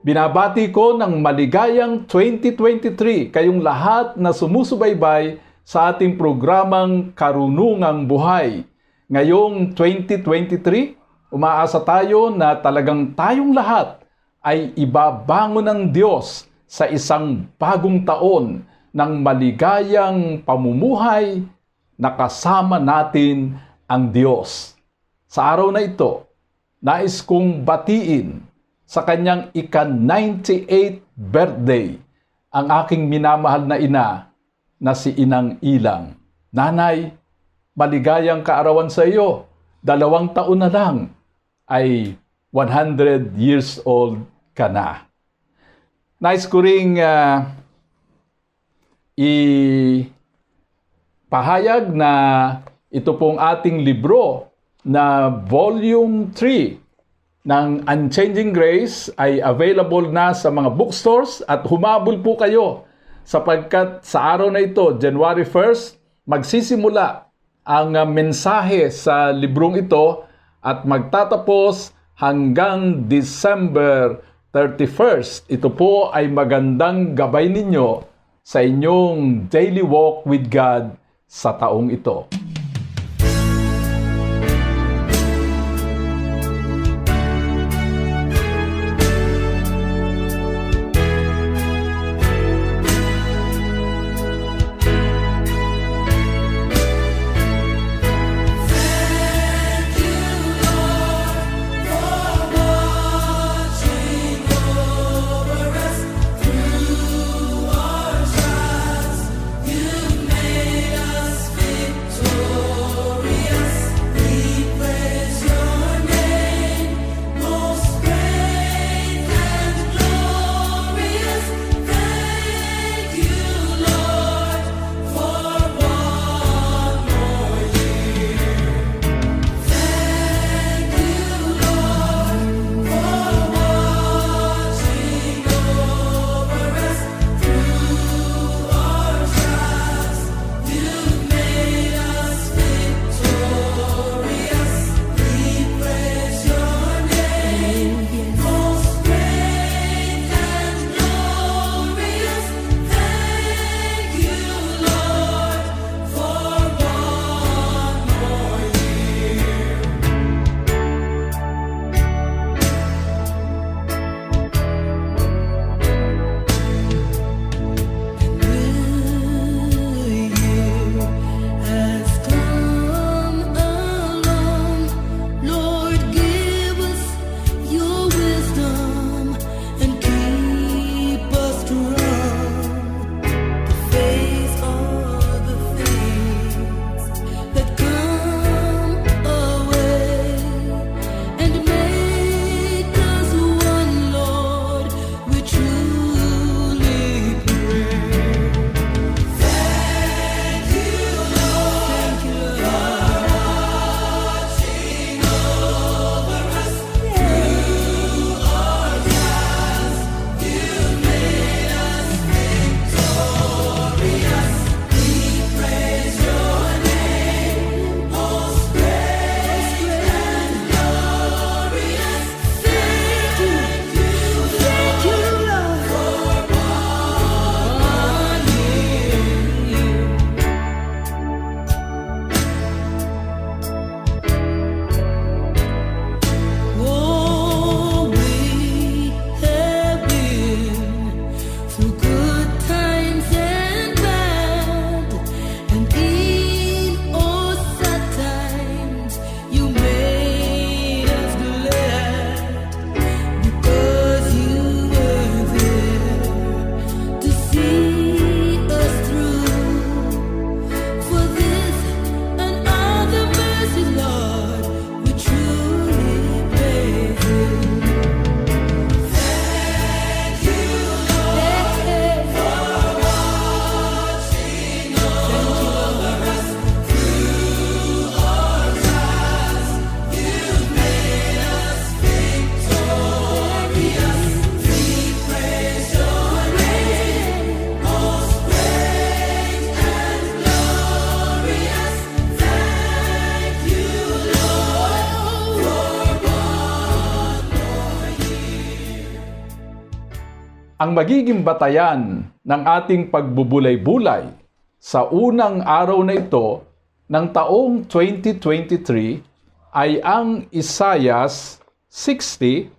Binabati ko ng maligayang 2023 kayong lahat na sumusubaybay sa ating programang Karunungang Buhay. Ngayong 2023, umaasa tayo na talagang tayong lahat ay ibabangon ng Diyos sa isang bagong taon ng maligayang pamumuhay na kasama natin ang Diyos. Sa araw na ito, nais kong batiin sa kanyang ika-98 birthday ang aking minamahal na ina na si Inang Ilang. Nanay, maligayang kaarawan sa iyo. Dalawang taon na lang ay 100 years old ka na. Nice ko ring uh, ipahayag na ito pong ating libro na Volume 3 ng Unchanging Grace ay available na sa mga bookstores at humabol po kayo sapagkat sa araw na ito, January 1st, magsisimula ang mensahe sa librong ito at magtatapos hanggang December 31st. Ito po ay magandang gabay ninyo sa inyong daily walk with God sa taong ito. Ang magiging batayan ng ating pagbubulay-bulay sa unang araw na ito ng taong 2023 ay ang Isayas 60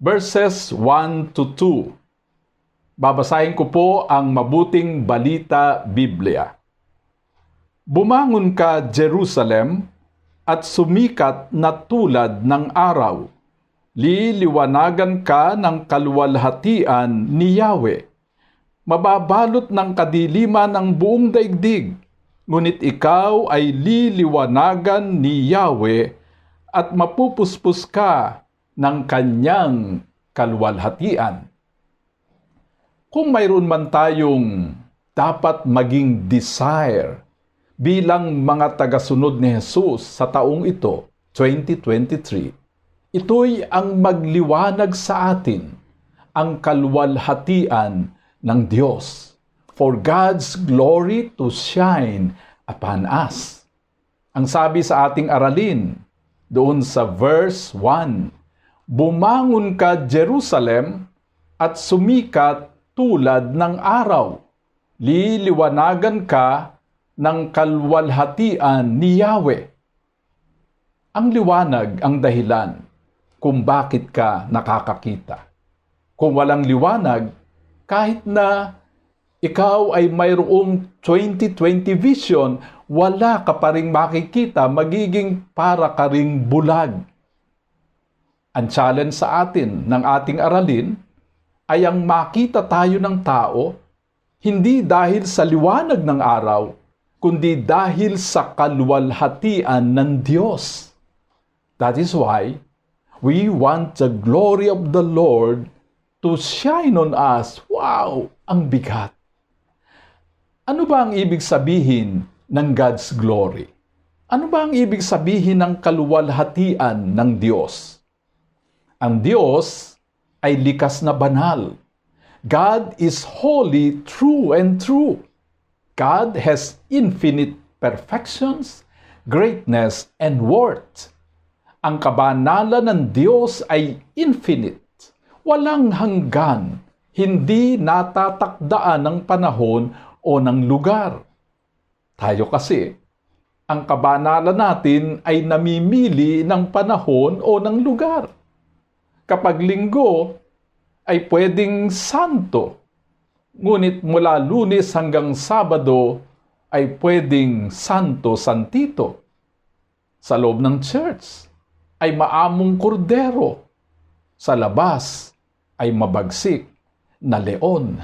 verses 1 to 2. Babasahin ko po ang mabuting balita Biblia. Bumangon ka, Jerusalem, at sumikat na tulad ng araw. Liliwanagan ka ng kalwalhatian ni Yahweh. Mababalot ng kadiliman ng buong daigdig, ngunit ikaw ay liliwanagan ni Yahweh at mapupuspos ka ng kanyang kalwalhatian. Kung mayroon man tayong dapat maging desire bilang mga tagasunod ni Jesus sa taong ito, 2023, ito'y ang magliwanag sa atin ang kalwalhatian ng Diyos for God's glory to shine upon us. Ang sabi sa ating aralin doon sa verse 1, Bumangon ka Jerusalem at sumikat tulad ng araw. Liliwanagan ka ng kalwalhatian ni Yahweh. Ang liwanag ang dahilan kung bakit ka nakakakita. Kung walang liwanag, kahit na ikaw ay mayroong 2020 vision, wala ka pa rin makikita, magiging para ka ring bulag. Ang challenge sa atin ng ating aralin ay ang makita tayo ng tao hindi dahil sa liwanag ng araw, kundi dahil sa kalwalhatian ng Diyos. That is why we want the glory of the Lord to shine on us. Wow! Ang bigat. Ano ba ang ibig sabihin ng God's glory? Ano ba ang ibig sabihin ng kaluwalhatian ng Diyos? Ang Diyos ay likas na banal. God is holy, true, and true. God has infinite perfections, greatness, and worth. Ang kabanalan ng Diyos ay infinite, walang hanggan, hindi natatakdaan ng panahon o ng lugar. Tayo kasi, ang kabanalan natin ay namimili ng panahon o ng lugar kapag linggo ay pwedeng santo. Ngunit mula lunes hanggang sabado ay pwedeng santo santito. Sa loob ng church ay maamong kordero. Sa labas ay mabagsik na leon.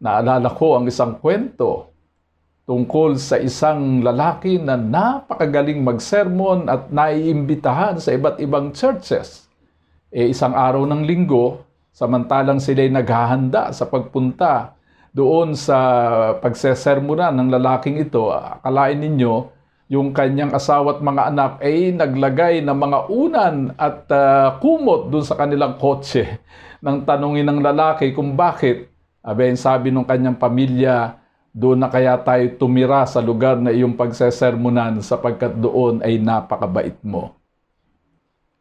Naalala ko ang isang kwento tungkol sa isang lalaki na napakagaling magsermon at naiimbitahan sa iba't ibang churches eh, isang araw ng linggo, samantalang sila'y naghahanda sa pagpunta doon sa pagsesermonan ng lalaking ito, akalain ninyo, yung kanyang asawa at mga anak ay naglagay ng mga unan at uh, kumot doon sa kanilang kotse nang tanungin ng lalaki kung bakit. Aben, sabi ng kanyang pamilya, doon na kaya tayo tumira sa lugar na iyong pagsesermonan sapagkat doon ay napakabait mo.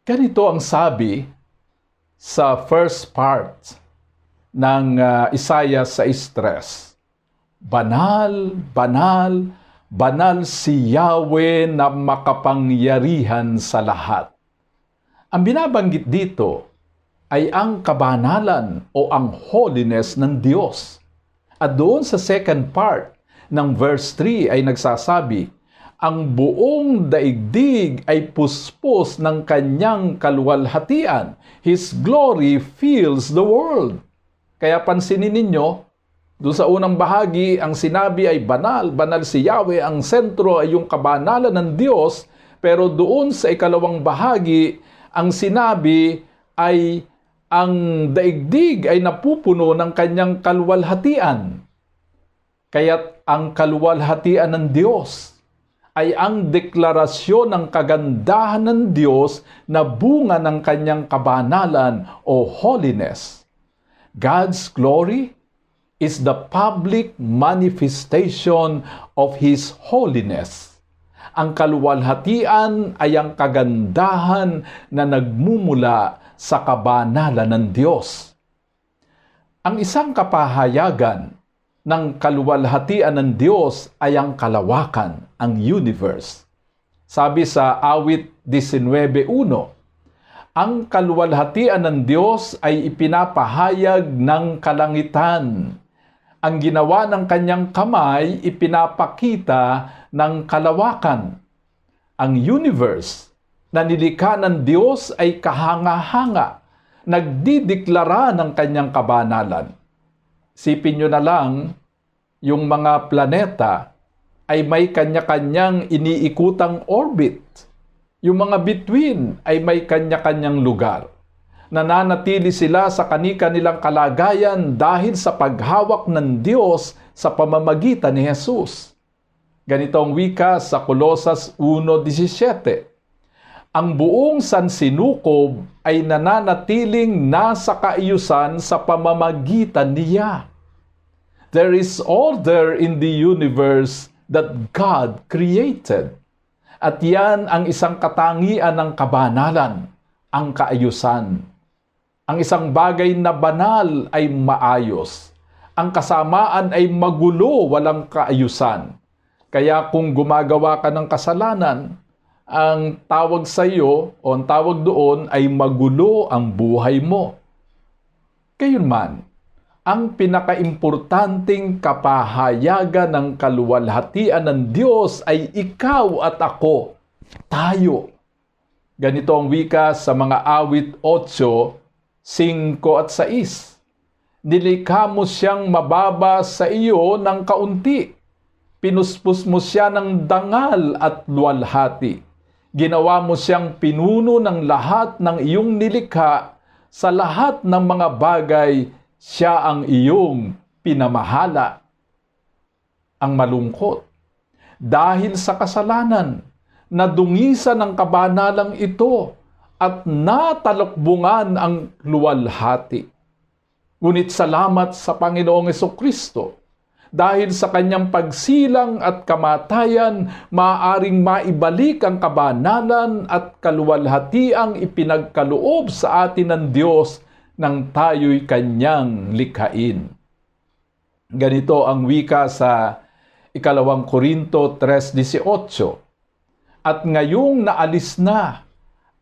Ganito ang sabi sa first part ng uh, Isaiah sa stress. Banal, banal si Yahweh na makapangyarihan sa lahat. Ang binabanggit dito ay ang kabanalan o ang holiness ng Diyos. At doon sa second part ng verse 3 ay nagsasabi, ang buong daigdig ay puspos ng kanyang kaluwalhatian. His glory fills the world. Kaya pansinin ninyo, doon sa unang bahagi, ang sinabi ay banal, banal si Yahweh, ang sentro ay yung kabanalan ng Diyos, pero doon sa ikalawang bahagi, ang sinabi ay ang daigdig ay napupuno ng kanyang kaluwalhatian. Kaya't ang kaluwalhatian ng Diyos ay ang deklarasyon ng kagandahan ng Diyos na bunga ng kanyang kabanalan o holiness. God's glory is the public manifestation of His holiness. Ang kaluwalhatian ay ang kagandahan na nagmumula sa kabanalan ng Diyos. Ang isang kapahayagan ng kaluwalhatian ng Diyos ay ang kalawakan, ang universe. Sabi sa awit 19.1, ang kaluwalhatian ng Diyos ay ipinapahayag ng kalangitan. Ang ginawa ng kanyang kamay ipinapakita ng kalawakan. Ang universe na nilikha ng Diyos ay kahanga-hanga, nagdideklara ng kanyang kabanalan. Sipin nyo na lang, yung mga planeta ay may kanya-kanyang iniikutang orbit. Yung mga between ay may kanya-kanyang lugar. Nananatili sila sa kanika nilang kalagayan dahil sa paghawak ng Diyos sa pamamagitan ni Jesus. Ganito ang wika sa Kolosas 1.17 ang buong sansinukob ay nananatiling nasa kaayusan sa pamamagitan niya. There is order in the universe that God created. At yan ang isang katangian ng kabanalan, ang kaayusan. Ang isang bagay na banal ay maayos. Ang kasamaan ay magulo, walang kaayusan. Kaya kung gumagawa ka ng kasalanan, ang tawag sa iyo o ang tawag doon ay magulo ang buhay mo. Gayunman, ang pinakaimportanting kapahayagan ng kaluwalhatian ng Diyos ay ikaw at ako, tayo. Ganito ang wika sa mga awit 8, 5 at 6. Nilikha mo siyang mababa sa iyo ng kaunti. Pinuspos mo siya ng dangal at luwalhati Ginawa mo siyang pinuno ng lahat ng iyong nilikha, sa lahat ng mga bagay, siya ang iyong pinamahala. Ang malungkot, dahil sa kasalanan, nadungisan ng kabanalang ito at natalokbungan ang luwalhati. Ngunit salamat sa Panginoong Kristo dahil sa kanyang pagsilang at kamatayan, maaring maibalik ang kabanalan at kaluwalhatiang ipinagkaloob sa atin ng Diyos nang tayo'y kanyang likhain. Ganito ang wika sa ikalawang Korinto 3.18 At ngayong naalis na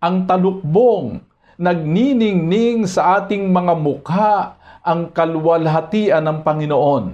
ang talukbong, nagniningning sa ating mga mukha ang kaluwalhatian ng Panginoon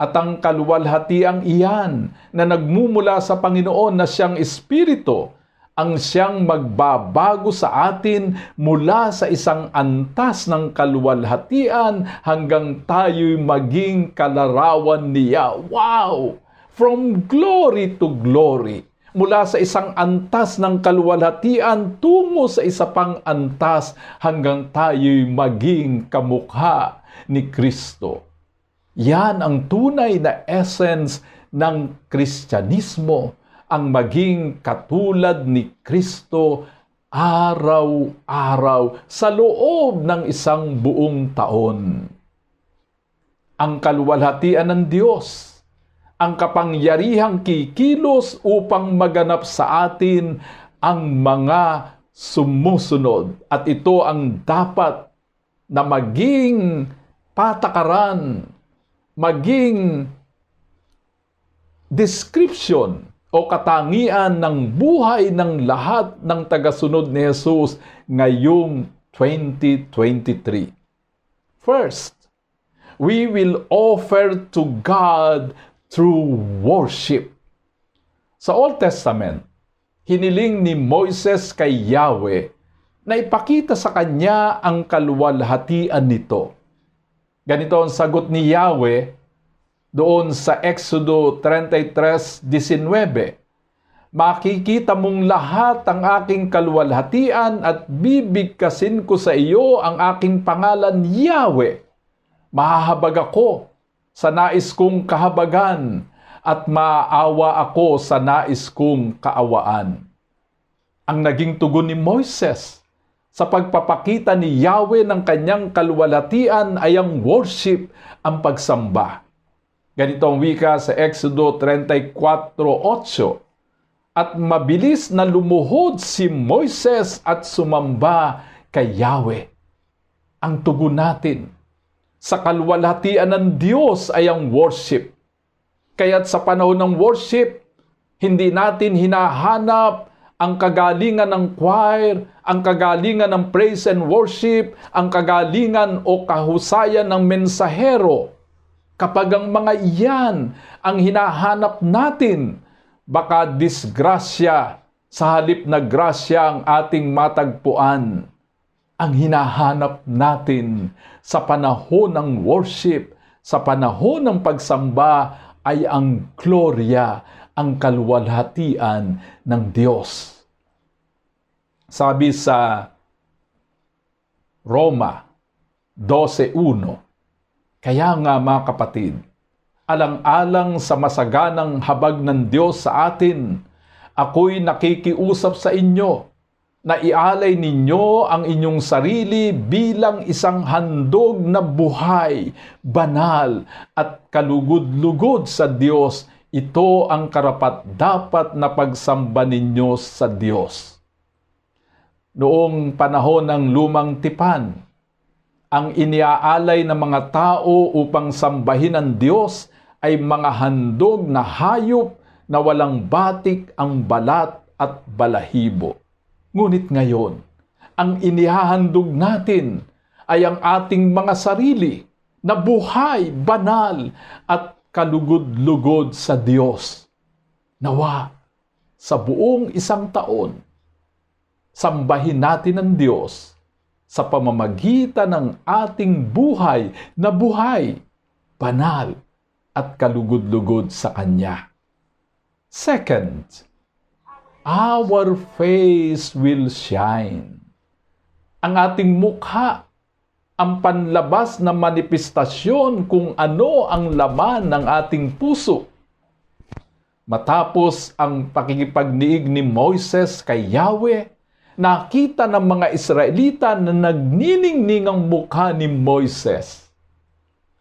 at ang kaluwalhatiang iyan na nagmumula sa Panginoon na siyang Espiritu ang siyang magbabago sa atin mula sa isang antas ng kaluwalhatian hanggang tayo'y maging kalarawan niya. Wow! From glory to glory. Mula sa isang antas ng kaluwalhatian tungo sa isa pang antas hanggang tayo'y maging kamukha ni Kristo. Yan ang tunay na essence ng Kristyanismo, ang maging katulad ni Kristo araw-araw sa loob ng isang buong taon. Ang kaluwalhatian ng Diyos, ang kapangyarihang kikilos upang maganap sa atin ang mga sumusunod. At ito ang dapat na maging patakaran maging description o katangian ng buhay ng lahat ng tagasunod ni Jesus ngayong 2023. First, we will offer to God through worship. Sa Old Testament, hiniling ni Moises kay Yahweh na ipakita sa kanya ang kaluwalhatian nito Ganito ang sagot ni Yahweh doon sa Exodo 33.19. Makikita mong lahat ang aking kaluwalhatian at bibigkasin ko sa iyo ang aking pangalan Yahweh. Mahahabag ako sa nais kong kahabagan at maawa ako sa nais kong kaawaan. Ang naging tugon ni Moises sa pagpapakita ni Yahweh ng kanyang kaluwalhatian ay ang worship, ang pagsamba. Ganito ang wika sa Exodo 34.8 At mabilis na lumuhod si Moises at sumamba kay Yahweh. Ang tugon natin sa kalwalhatian ng Diyos ay ang worship. Kaya't sa panahon ng worship, hindi natin hinahanap ang kagalingan ng choir, ang kagalingan ng praise and worship, ang kagalingan o kahusayan ng mensahero. Kapag ang mga iyan ang hinahanap natin, baka disgrasya sa halip na grasya ang ating matagpuan ang hinahanap natin sa panahon ng worship, sa panahon ng pagsamba ay ang gloria, ang kalwalhatian ng Diyos. Sabi sa Roma 12.1, Kaya nga mga kapatid, alang-alang sa masaganang habag ng Diyos sa atin, ako'y nakikiusap sa inyo na ialay ninyo ang inyong sarili bilang isang handog na buhay, banal at kalugod-lugod sa Diyos. Ito ang karapat dapat na pagsamba ninyo sa Diyos. Noong panahon ng lumang tipan, ang iniaalay ng mga tao upang sambahin ang Diyos ay mga handog na hayop na walang batik ang balat at balahibo Ngunit ngayon, ang inihahandog natin ay ang ating mga sarili na buhay, banal at kalugod-lugod sa Diyos. Nawa, sa buong isang taon, sambahin natin ang Diyos sa pamamagitan ng ating buhay na buhay, banal at kalugod-lugod sa Kanya. Second, our face will shine. Ang ating mukha, ang panlabas na manifestasyon kung ano ang laman ng ating puso. Matapos ang pakikipagniig ni Moises kay Yahweh, nakita ng mga Israelita na nagniningning ang mukha ni Moises.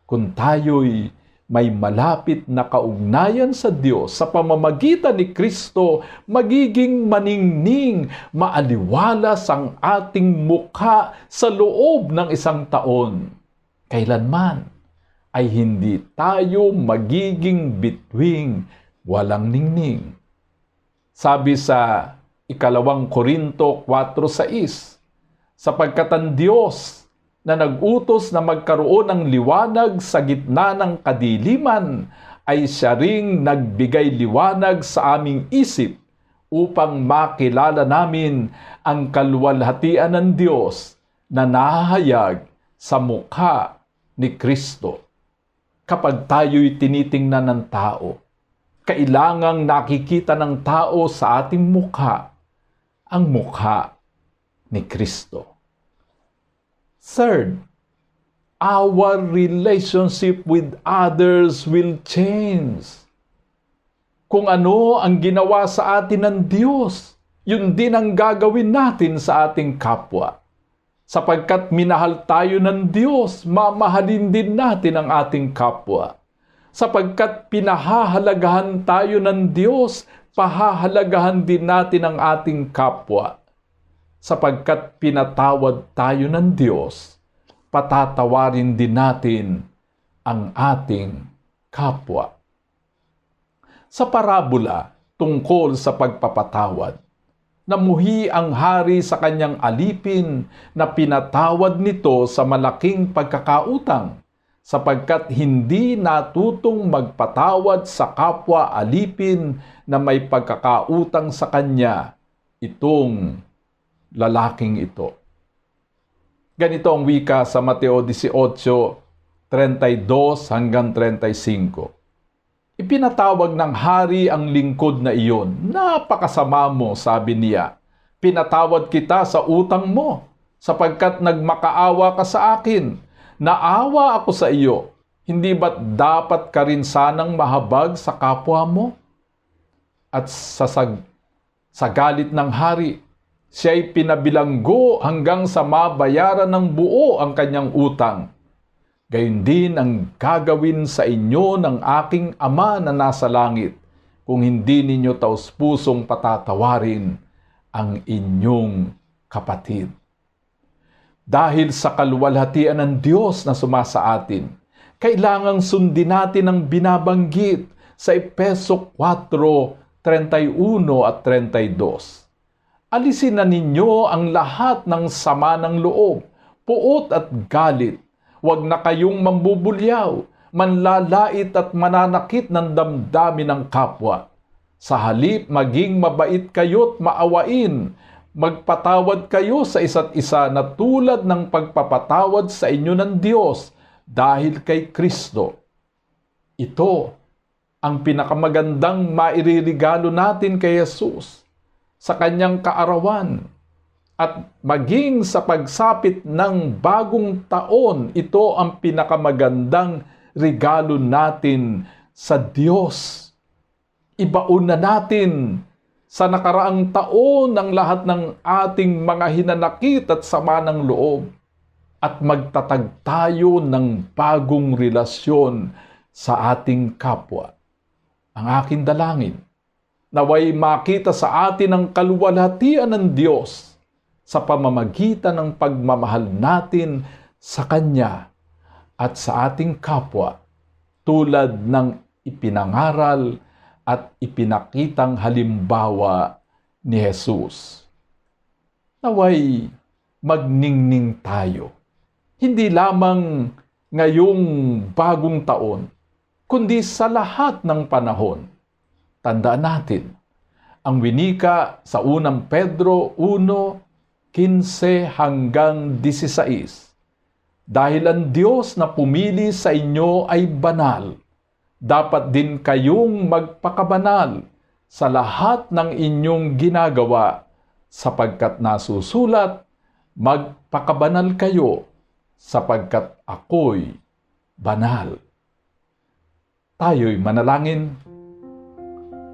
Kung tayo'y may malapit na kaugnayan sa Diyos sa pamamagitan ni Kristo, magiging maningning, maaliwalas ang ating mukha sa loob ng isang taon. Kailanman ay hindi tayo magiging bitwing walang ningning. Sabi sa ikalawang Korinto 4.6, sapagkat ang Diyos na nag-utos na magkaroon ng liwanag sa gitna ng kadiliman ay siya ring nagbigay liwanag sa aming isip upang makilala namin ang kalwalhatian ng Diyos na nahahayag sa mukha ni Kristo. Kapag tayo'y tinitingnan ng tao, kailangang nakikita ng tao sa ating mukha ang mukha ni Kristo. Third, our relationship with others will change. Kung ano ang ginawa sa atin ng Diyos, yun din ang gagawin natin sa ating kapwa. Sapagkat minahal tayo ng Diyos, mamahalin din natin ang ating kapwa. Sapagkat pinahahalagahan tayo ng Diyos, pahahalagahan din natin ang ating kapwa sapagkat pinatawad tayo ng Diyos, patatawarin din natin ang ating kapwa. Sa parabola tungkol sa pagpapatawad, namuhi ang hari sa kanyang alipin na pinatawad nito sa malaking pagkakautang sapagkat hindi natutong magpatawad sa kapwa alipin na may pagkakautang sa kanya itong lalaking ito. Ganito ang wika sa Mateo 18:32 hanggang 35. Ipinatawag ng hari ang lingkod na iyon. Napakasama mo, sabi niya. Pinatawad kita sa utang mo, sapagkat nagmakaawa ka sa akin. Naawa ako sa iyo. Hindi ba't dapat ka rin sanang mahabag sa kapwa mo? At sa, sag- sa galit ng hari, siya'y pinabilanggo hanggang sa mabayaran ng buo ang kanyang utang. Gayun din ang gagawin sa inyo ng aking Ama na nasa langit kung hindi ninyo taos pusong patatawarin ang inyong kapatid. Dahil sa kaluwalhatian ng Diyos na sumasa atin, kailangang sundin natin ang binabanggit sa Epeso 4:31 at 32. Alisin na ninyo ang lahat ng sama ng loob, puot at galit. Huwag na kayong mambubulyaw, manlalait at mananakit ng damdamin ng kapwa. Sa halip, maging mabait kayo't maawain. Magpatawad kayo sa isa't isa na tulad ng pagpapatawad sa inyo ng Diyos dahil kay Kristo. Ito ang pinakamagandang mairirigalo natin kay Jesus sa kanyang kaarawan at maging sa pagsapit ng bagong taon, ito ang pinakamagandang regalo natin sa Diyos. Ibaon na natin sa nakaraang taon ang lahat ng ating mga hinanakit at sama ng loob at magtatag tayo ng bagong relasyon sa ating kapwa. Ang aking dalangin, naway makita sa atin ang kaluwalhatian ng Diyos sa pamamagitan ng pagmamahal natin sa Kanya at sa ating kapwa tulad ng ipinangaral at ipinakitang halimbawa ni Jesus. Naway magningning tayo. Hindi lamang ngayong bagong taon, kundi sa lahat ng panahon. Tandaan natin, ang winika sa unang Pedro 1:15 hanggang 16. Dahil ang Diyos na pumili sa inyo ay banal, dapat din kayong magpakabanal sa lahat ng inyong ginagawa sapagkat nasusulat, magpakabanal kayo sapagkat ako'y banal. Tayo'y manalangin.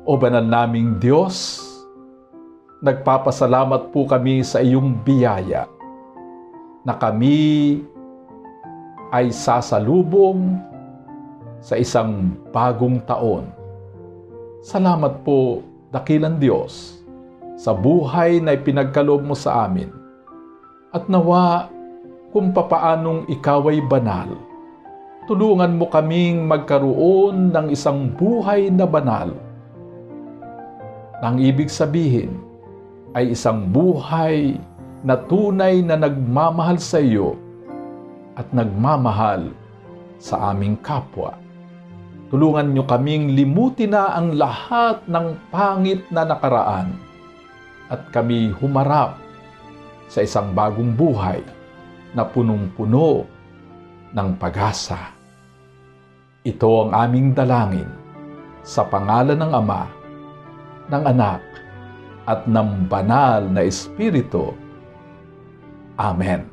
O banal naming Diyos, nagpapasalamat po kami sa iyong biyaya na kami ay sasalubong sa isang bagong taon. Salamat po, dakilang Diyos, sa buhay na ipinagkaloob mo sa amin. At nawa kung papaanong ikaw ay banal. Tulungan mo kaming magkaroon ng isang buhay na banal. Nang ibig sabihin ay isang buhay na tunay na nagmamahal sa iyo at nagmamahal sa aming kapwa. Tulungan niyo kaming limutin na ang lahat ng pangit na nakaraan at kami humarap sa isang bagong buhay na punong-puno ng pag-asa. Ito ang aming dalangin sa pangalan ng Ama, ng Anak, at ng Banal na Espiritu. Amen.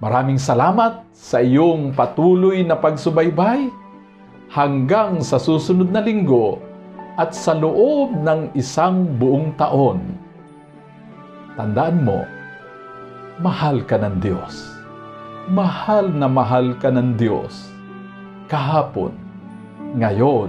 Maraming salamat sa iyong patuloy na pagsubaybay hanggang sa susunod na linggo at sa loob ng isang buong taon. Tandaan mo, mahal ka ng Diyos. Mahal na mahal ka ng Diyos. Kahapon, ngayon,